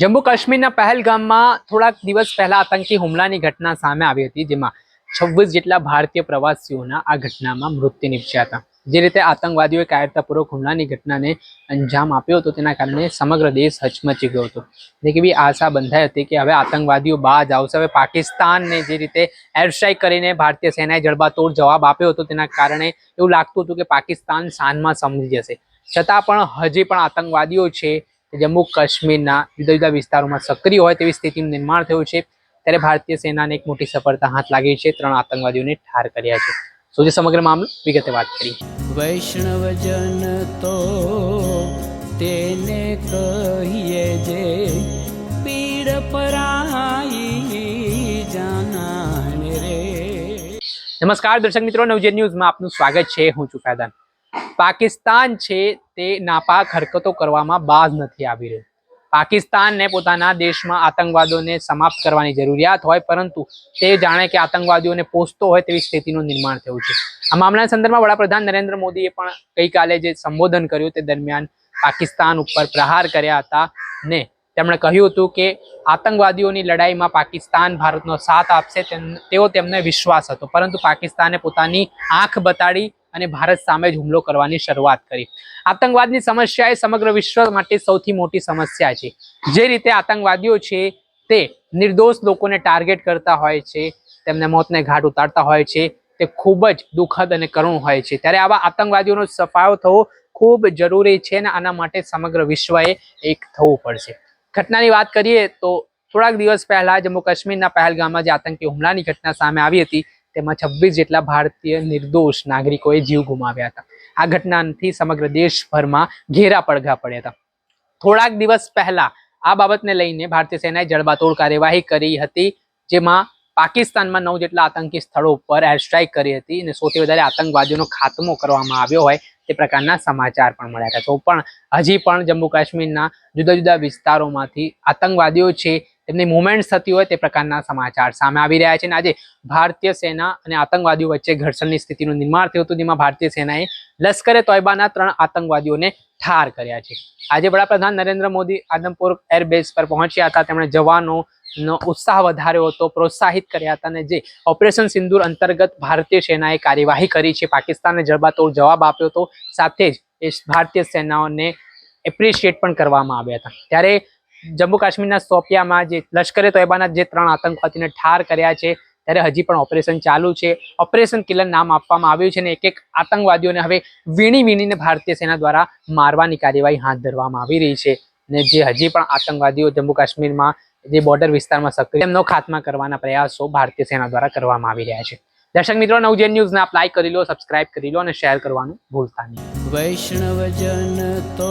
જમ્મુ કાશ્મીરના પહેલગામમાં થોડાક દિવસ પહેલા આતંકી હુમલાની ઘટના સામે આવી હતી, જેમાં છવ્વીસ જેટલા ભારતીય પ્રવાસીઓના આ ઘટનામાં મૃત્યુ નિપજ્યા હતા. જે રીતે આતંકવાદીઓએ કાયરતાપૂર્વક હુમલાની ઘટનાને અંજામ આપ્યો હતો, તેના કારણે સમગ્ર દેશ હચમચી ગયો હતો. એક બી આશા બંધાઈ હતી કે હવે આતંકવાદીઓ બાજ આવશે. હવે પાકિસ્તાનને જે રીતે એર કરીને ભારતીય સેનાએ જડબાતોડ જવાબ આપ્યો હતો, તેના કારણે એવું લાગતું હતું કે પાકિસ્તાન શાનમાં સમજી જશે. છતાં પણ હજી પણ આતંકવાદીઓ છે જમ્મુ કાશ્મીરના જુદા જુદા વિસ્તારોમાં સક્રિય હોય તેવી સ્થિતિનું નિર્માણ થયું છે. ત્યારે ભારતીય સેનાને એક મોટી સફળતા હાથ લાગી છે. ત્રણ આતંકવાદીઓને ઠાર કર્યા છે. શું જે સમગ્ર મામલો? વિગતે વાત કરી વૈષ્ણવજન તો તેને કહીએ જે પીડ પરાઈ જાનાને રે. નમસ્કાર દર્શક મિત્રો નવજે ન્યૂઝમાં આપનું સ્વાગત છે. હું છું ફૈદાન પાકિસ્તાન છે તે નાપાક હરકતો કરવામાં બાજ નથી આવી રહ્યું. પાકિસ્તાનને પોતાના દેશમાં આતંકવાદીઓને સમાપ્ત કરવાની જરૂરિયાત હોય, પરંતુ તે જાણે કે આતંકવાદીઓને પોષતો હોય તેવી સ્થિતિનું નિર્માણ થયું છે. આ મામલાના સંદર્ભમાં વડાપ્રધાન નરેન્દ્ર મોદીએ પણ ગઈકાલે જે સંબોધન કર્યું તે દરમિયાન પાકિસ્તાન ઉપર પ્રહાર કર્યા હતા ને તેમણે કહ્યું હતું કે આતંકવાદીઓની લડાઈમાં પાકિસ્તાન ભારતનો સાથ આપશે તેઓ તેમને વિશ્વાસ હતો. પરંતુ પાકિસ્તાને પોતાની આંખ બતાડી અને ભારત સામે જ હુમલો કરવાની શરૂઆત કરી. આતંકવાદની સમસ્યા એ સમગ્ર વિશ્વ માટે સૌથી મોટી સમસ્યા છે. જે રીતે આતંકવાદીઓ છે તે નિર્દોષ લોકોને ટાર્ગેટ કરતા હોય છે, તેમને મોતને ઘાટ ઉતારતા હોય છે, તે ખૂબ જ દુઃખદ અને કરુણ હોય છે. ત્યારે આવા આતંકવાદીઓનો સફાયો થવો ખૂબ જરૂરી છે અને આના માટે સમગ્ર વિશ્વએ એક થવું પડશે. ઘટનાની વાત કરીએ તો થોડાક દિવસ પહેલા જમ્મુ કાશ્મીરના પહેલગામમાં જે આતંકી હુમલાની ઘટના સામે આવી હતી. તેમાં છવ્વીસ જેટલા ભારતીય નિર્દોષ નાગરિકોએ જીવ ગુમાવ્યા હતા. આ ઘટનાથી સમગ્ર દેશભરમાં ઘેરા પડઘા પડ્યા હતા. થોડાક દિવસ પહેલા આ બાબતને લઈને ભારતીય સેનાએ જડબાતોડ કાર્યવાહી કરી હતી, જેમાં પાકિસ્તાનમાં નવ જેટલા આતંકી સ્થળો ઉપર એર સ્ટ્રાઇક કરી હતી અને સૌથી વધારે આતંકવાદીઓનો ખાત્મો કરવામાં આવ્યો હોય તે પ્રકારના સમાચાર પણ મળ્યા હતા. તો પણ હજી પણ જમ્મુ કાશ્મીરના જુદા જુદા વિસ્તારોમાંથી આતંકવાદીઓ છે તેમની મુવમેન્ટ થતી હોય તે પ્રકારના સમાચાર સામે આવી રહ્યા છે અને આજે ભારતીય સેના અને આતંકવાદીઓ વચ્ચે ઘર્ષણની સ્થિતિનું નિર્માણ થયું હતું, જેમાં ભારતીય સેનાએ લશ્કરે તોયબાના ત્રણ આતંકવાદીઓને ઠાર કર્યા છે. આજે વડાપ્રધાન નરેન્દ્ર મોદી આદમપુર એરબેઝ પર પહોંચ્યા હતા. તેમણે જવાનો નો ઉત્સાહ વધાર્યો હતો, પ્રોત્સાહિત કર્યા હતા અને જે ઓપરેશન સિંદૂર અંતર્ગત ભારતીય સેનાએ કાર્યવાહી કરી છે, પાકિસ્તાનને જડબાતોડ જવાબ આપ્યો હતો. સાથે જ એ ભારતીય સેનાઓને એપ્રિશિએટ પણ કરવામાં આવ્યા હતા. ત્યારે જમ્મુ કાશ્મીરના સોપિયામાં જે લશ્કરે તોયબાના જે ત્રણ આતંકવાદીને ઠાર કર્યા છે, ત્યારે હજી પણ ઓપરેશન ચાલુ છે. ઓપરેશન કિલર નામ આપવામાં આવ્યું છે અને એક એક આતંકવાદીઓને હવે વીણી વીણીને ભારતીય સેના દ્વારા મારવાની કાર્યવાહી હાથ ધરવામાં આવી રહી છે. અને જે હજી પણ આતંકવાદીઓ જમ્મુ કાશ્મીરમાં જે બોર્ડર વિસ્તારમાં સક્રિય એમનો ખાત્મા કરવાના પ્રયાસો ભારતીય સેના દ્વારા કરવામાં આવી રહ્યા છે. દર્શક મિત્રો, નવજેન ન્યૂઝને આપ લાઈક કરી લો, સબસ્ક્રાઇબ કરી લો અને શેર કરવાનું ભૂલતા નહીં. વૈષ્ણવજન તો